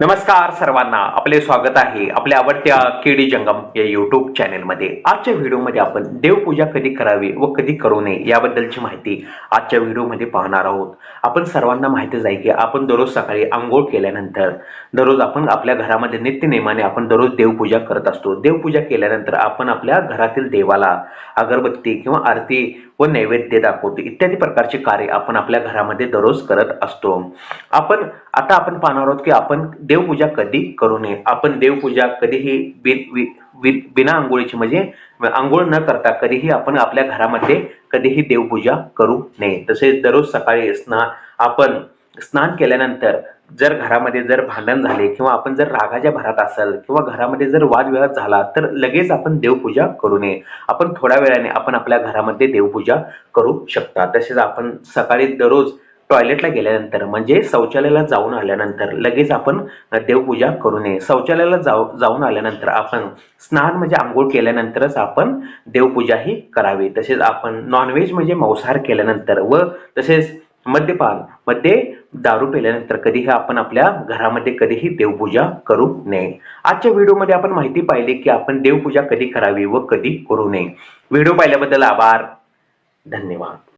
नमस्कार सर्वांना आपले स्वागत आहे आपल्या आवडत्या केडी जंगम या युट्यूब चॅनेलमध्ये आजच्या व्हिडिओमध्ये आपण देवपूजा कधी करावी व कधी करू नये याबद्दलची माहिती आजच्या व्हिडिओमध्ये पाहणार आहोत. आपण सर्वांना माहितीच आहे की आपण दररोज सकाळी आंघोळ केल्यानंतर दररोज आपण आपल्या घरामध्ये नित्यनेमाने आपण दररोज देवपूजा करत असतो. देवपूजा केल्यानंतर आपण आपल्या घरातील देवाला अगरबत्ती किंवा आरती व नैवेद्य दाखवतो. इत्यादी प्रकारचे कार्य आपण आपल्या घरामध्ये दररोज करत असतो. आपण आता आपण पाहणार आहोत की आपण देवपूजा कधी करू नये. आपण देवपूजा कधीही बिन बिना आंघोळीची म्हणजे आंघोळ न करता कधीही आपण आपल्या घरामध्ये कधीही देवपूजा करू नये. तसेच दररोज सकाळी स्नान आपण स्नान केल्यानंतर जर घरामध्ये जर भांडण झाले किंवा आपण जर रागाच्या भरात असाल किंवा घरामध्ये जर वादविवाद झाला तर लगेच आपण देवपूजा करू नये. आपण थोड्या वेळाने आपण आपल्या घरामध्ये देवपूजा करू शकता. तसेच आपण सकाळी दररोज टॉयलेटला गेल्यानंतर म्हणजे शौचालयाला जाऊन आल्यानंतर लगेच आपण देवपूजा करू नये. शौचालयाला जाऊ जाऊन आल्यानंतर आपण स्नान म्हणजे आंघोळ केल्यानंतरच आपण देवपूजा ही करावी. तसेच आपण नॉनव्हेज म्हणजे मांसाहार केल्यानंतर व तसेच मद्यपानमध्ये दारू पेल्यानंतर कधीही आपण आपल्या घरामध्ये कधीही देवपूजा करू नये. आजच्या व्हिडिओमध्ये आपण माहिती पाहिली की आपण देवपूजा कधी करावी व कधी करू नये. व्हिडिओ पाहिल्याबद्दल आभार. धन्यवाद.